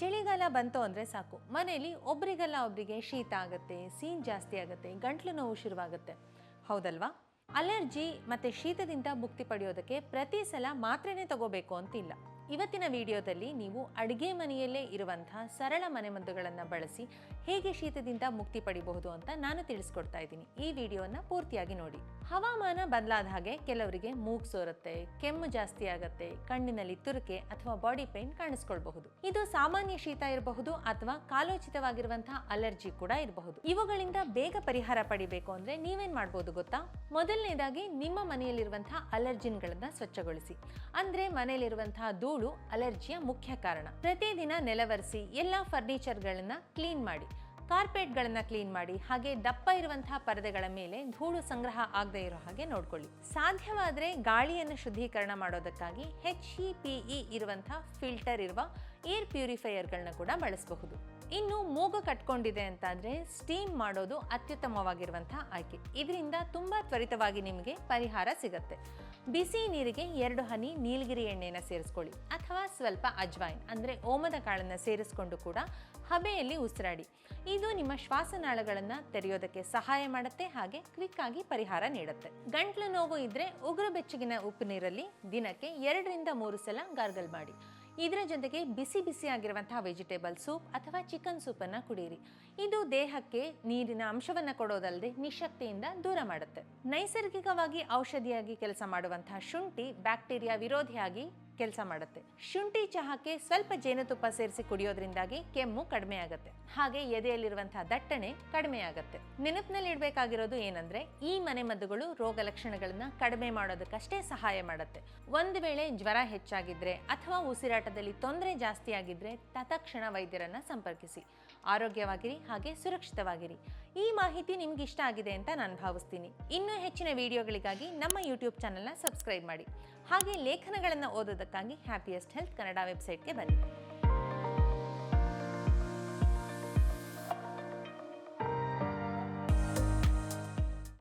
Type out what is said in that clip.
ಚಳಿಗಾಲ ಬಂತು ಅಂದರೆ ಸಾಕು. ಮನೆಯಲ್ಲಿ ಒಬ್ರಿಗಲ್ಲ ಒಬ್ರಿಗೆ ಶೀತ ಆಗುತ್ತೆ, ಸೀನ್ ಜಾಸ್ತಿ ಆಗುತ್ತೆ, ಗಂಟ್ಲು ನೋವು ಶುರುವಾಗುತ್ತೆ. ಹೌದಲ್ವಾ? ಅಲರ್ಜಿ ಮತ್ತು ಶೀತದಿಂದ ಮುಕ್ತಿ ಪಡೆಯೋದಕ್ಕೆ ಪ್ರತಿ ಸಲ ಮಾತ್ರೆನೇ ತಗೋಬೇಕು ಅಂತಿಲ್ಲ. ಇವತ್ತಿನ ವಿಡಿಯೋದಲ್ಲಿ ನೀವು ಅಡುಗೆ ಮನೆಯಲ್ಲೇ ಇರುವಂತಹ ಸರಳ ಮನೆಮದ್ದುಗಳನ್ನು ಬಳಸಿ ಹೇಗೆ ಶೀತದಿಂದ ಮುಕ್ತಿ ಪಡಿಬಹುದು ಅಂತ ನಾನು ತಿಳಿಸ್ಕೊಡ್ತಾ ಇದ್ದೀನಿ. ಈ ವಿಡಿಯೋನ ಪೂರ್ತಿಯಾಗಿ ನೋಡಿ. ಹವಾಮಾನ ಬದಲಾದ ಹಾಗೆ ಕೆಲವರಿಗೆ ಮೂಗ್ ಸೋರುತ್ತೆ, ಕೆಮ್ಮು ಜಾಸ್ತಿ ಆಗತ್ತೆ, ಕಣ್ಣಿನಲ್ಲಿ ತುರಿಕೆ ಅಥವಾ ಬಾಡಿ ಪೇನ್ ಕಾಣಿಸ್ಕೊಳ್ಬಹುದು. ಇದು ಸಾಮಾನ್ಯ ಶೀತ ಇರಬಹುದು ಅಥವಾ ಕಾಲೋಚಿತವಾಗಿರುವಂತಹ ಅಲರ್ಜಿ ಕೂಡ ಇರಬಹುದು. ಇವುಗಳಿಂದ ಬೇಗ ಪರಿಹಾರ ಪಡಿಬೇಕು ಅಂದ್ರೆ ನೀವೇನ್ ಮಾಡ್ಬೋದು ಗೊತ್ತಾ? ಮೊದಲನೇದಾಗಿ ನಿಮ್ಮ ಮನೆಯಲ್ಲಿರುವಂತಹ ಅಲರ್ಜಿನ್ಗಳನ್ನ ಸ್ವಚ್ಛಗೊಳಿಸಿ. ಅಂದ್ರೆ ಮನೆಯಲ್ಲಿರುವಂತಹ ಧೂಳು ಅಲರ್ಜಿಯ ಮುಖ್ಯ ಕಾರಣ. ಪ್ರತಿದಿನ ನೆಲವರಿಸಿ ಎಲ್ಲ ಫರ್ನಿಚರ್ಗಳನ್ನ ಕ್ಲೀನ್ ಮಾಡಿ. ಕಾರ್ಪೆಟ್ಗಳನ್ನ ಕ್ಲೀನ್ ಮಾಡಿ, ಹಾಗೆ ದಪ್ಪ ಇರುವಂತಹ ಪರದೆಗಳ ಮೇಲೆ ಧೂಳು ಸಂಗ್ರಹ ಆಗದೆ ಇರೋ ಹಾಗೆ ನೋಡ್ಕೊಳ್ಳಿ. ಸಾಧ್ಯವಾದರೆ ಗಾಳಿಯನ್ನು ಶುದ್ಧೀಕರಣ ಮಾಡೋದಕ್ಕಾಗಿ ಹೆಚ್ ಇ ಪಿ ಇರುವಂತಹ ಫಿಲ್ಟರ್ ಇರುವ ಏರ್ ಪ್ಯೂರಿಫೈಯರ್ಗಳನ್ನ ಕೂಡ ಬಳಸಬಹುದು. ಇನ್ನು ಮೂಗು ಕಟ್ಕೊಂಡಿದೆ ಅಂತಾದರೆ ಸ್ಟೀಮ್ ಮಾಡೋದು ಅತ್ಯುತ್ತಮವಾಗಿರುವಂತಹ ಆಯ್ಕೆ. ಇದರಿಂದ ತುಂಬಾ ತ್ವರಿತವಾಗಿ ನಿಮಗೆ ಪರಿಹಾರ ಸಿಗುತ್ತೆ. ಬಿಸಿ ನೀರಿಗೆ ಎರಡು ಹನಿ ನೀಲಗಿರಿ ಎಣ್ಣೆನ ಸೇರಿಸ್ಕೊಳ್ಳಿ, ಅಥವಾ ಸ್ವಲ್ಪ ಅಜ್ವಾಯಿನ್, ಅಂದರೆ ಓಮದ ಕಾಳನ್ನು ಸೇರಿಸ್ಕೊಂಡು ಕೂಡ ಹಬೆಯಲ್ಲಿ ಉಸಿರಾಡಿ. ಇದು ನಿಮ್ಮ ಶ್ವಾಸನಾಳಗಳನ್ನು ತೆರೆಯೋದಕ್ಕೆ ಸಹಾಯ ಮಾಡುತ್ತೆ ಹಾಗೆ ಕ್ವಿಕ್ ಆಗಿ ಪರಿಹಾರ ನೀಡುತ್ತೆ. ಗಂಟ್ಲು ನೋವು ಇದ್ರೆ ಉಗುರು ಬೆಚ್ಚಗಿನ ಉಪ್ಪು ನೀರಲ್ಲಿ ದಿನಕ್ಕೆ ಎರಡರಿಂದ ಮೂರು ಸಲ ಗಾರ್ಗಲ್ ಮಾಡಿ. ಇದರ ಜೊತೆಗೆ ಬಿಸಿ ಬಿಸಿ ಆಗಿರುವಂತಹ ವೆಜಿಟೇಬಲ್ ಸೂಪ್ ಅಥವಾ ಚಿಕನ್ ಸೂಪನ್ನು ಕುಡಿಯಿರಿ ಇದು ದೇಹಕ್ಕೆ ನೀರಿನ ಅಂಶವನ್ನು ಕೊಡೋದಲ್ಲದೆ ನಿಶಕ್ತಿಯಿಂದ ದೂರ ಮಾಡುತ್ತೆ. ನೈಸರ್ಗಿಕವಾಗಿ ಔಷಧಿಯಾಗಿ ಕೆಲಸ ಮಾಡುವಂತಹ ಶುಂಠಿ ಬ್ಯಾಕ್ಟೀರಿಯಾ ವಿರೋಧಿಯಾಗಿ ಕೆಲಸ ಮಾಡುತ್ತೆ. ಶುಂಠಿ ಚಹಾಕ್ಕೆ ಸ್ವಲ್ಪ ಜೇನುತುಪ್ಪ ಸೇರಿಸಿ ಕುಡಿಯೋದ್ರಿಂದಾಗಿ ಕೆಮ್ಮು ಕಡಿಮೆ ಆಗುತ್ತೆ. ಹಾಗೆ ಎದೆಯಲ್ಲಿರುವಂತಹ ದಟ್ಟಣೆ ಕಡಿಮೆ ಆಗುತ್ತೆ. ನೆನಪಿನಲ್ಲಿ ಇಡಬೇಕಾಗಿರೋದು ಏನಂದ್ರೆ, ಈ ಮನೆಮದ್ದುಗಳು ರೋಗ ಲಕ್ಷಣಗಳನ್ನ ಕಡಿಮೆ ಮಾಡೋದಕ್ಕಷ್ಟೇ ಸಹಾಯ ಮಾಡುತ್ತೆ. ಒಂದು ವೇಳೆ ಜ್ವರ ಹೆಚ್ಚಾಗಿದ್ರೆ ಅಥವಾ ಉಸಿರಾಟದಲ್ಲಿ ತೊಂದರೆ ಜಾಸ್ತಿ ಆಗಿದ್ರೆ ತತ್ಕ್ಷಣ ವೈದ್ಯರನ್ನ ಸಂಪರ್ಕಿಸಿ. ಆರೋಗ್ಯವಾಗಿರಿ ಹಾಗೆ ಸುರಕ್ಷಿತವಾಗಿರಿ. ಈ ಮಾಹಿತಿ ನಿಮ್ಗೆ ಇಷ್ಟ ಆಗಿದೆ ಅಂತ ನಾನು ಭಾವಿಸ್ತೀನಿ. ಇನ್ನೂ ಹೆಚ್ಚಿನ ವಿಡಿಯೋಗಳಿಗಾಗಿ ನಮ್ಮ ಯೂಟ್ಯೂಬ್ ಚಾನೆಲ್ನ ಸಬ್ಸ್ಕ್ರೈಬ್ ಮಾಡಿ. ಹಾಗೆ ಲೇಖನಗಳನ್ನು ಓದೋದಕ್ಕಾಗಿ ಹ್ಯಾಪಿಯೆಸ್ಟ್ ಹೆಲ್ತ್ ಕನ್ನಡ ವೆಬ್ಸೈಟ್ಗೆ ಬನ್ನಿ.